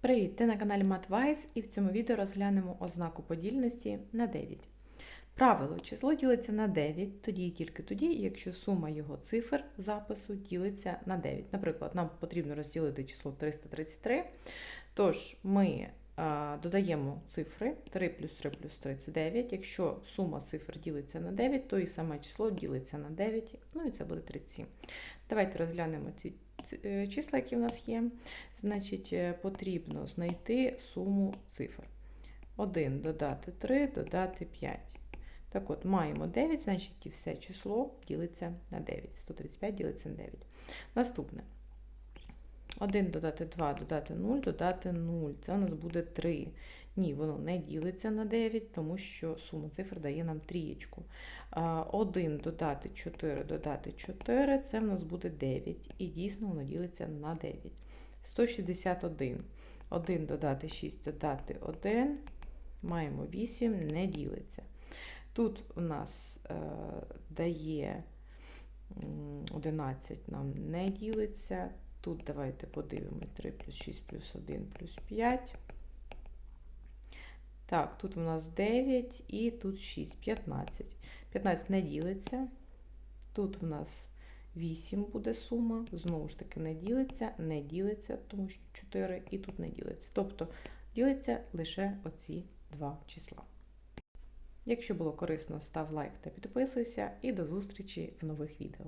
Привіт! Ти на каналі MatWise і в цьому відео розглянемо ознаку подільності на 9. Правило, число ділиться на 9 тоді і тільки тоді, якщо сума його цифр запису ділиться на 9. Наприклад, нам потрібно розділити число 333, тож ми а, додаємо цифри 3 плюс 3 плюс 3 це 9. Якщо сума цифр ділиться на 9, то і саме число ділиться на 9, ну і це буде 37. Давайте розглянемо ці е, числа, які в нас є. Значить, е, потрібно знайти суму цифр. 1 додати 3, додати 5. Так от, маємо 9, значить і все число ділиться на 9. 135 ділиться на 9. Наступне. 1 додати 2, додати 0, додати 0. Це у нас буде 3. Ні, воно не ділиться на 9, тому що сума цифр дає нам трієчку. 1 додати 4, додати 4, це в нас буде 9. І дійсно воно ділиться на 9. 161. 1 додати 6, додати 1. Маємо 8, не ділиться. Тут у нас е, дає 11, нам не ділиться. Тут давайте подивимось 3 плюс 6 плюс 1 плюс 5. Так, тут у нас 9 і тут 6, 15. 15 не ділиться. Тут у нас 8 буде сума, знову ж таки, не ділиться, не ділиться, тому що 4 і тут не ділиться. Тобто ділиться лише оці два числа. Якщо було корисно, став лайк та підписуйся, і до зустрічі в нових відео.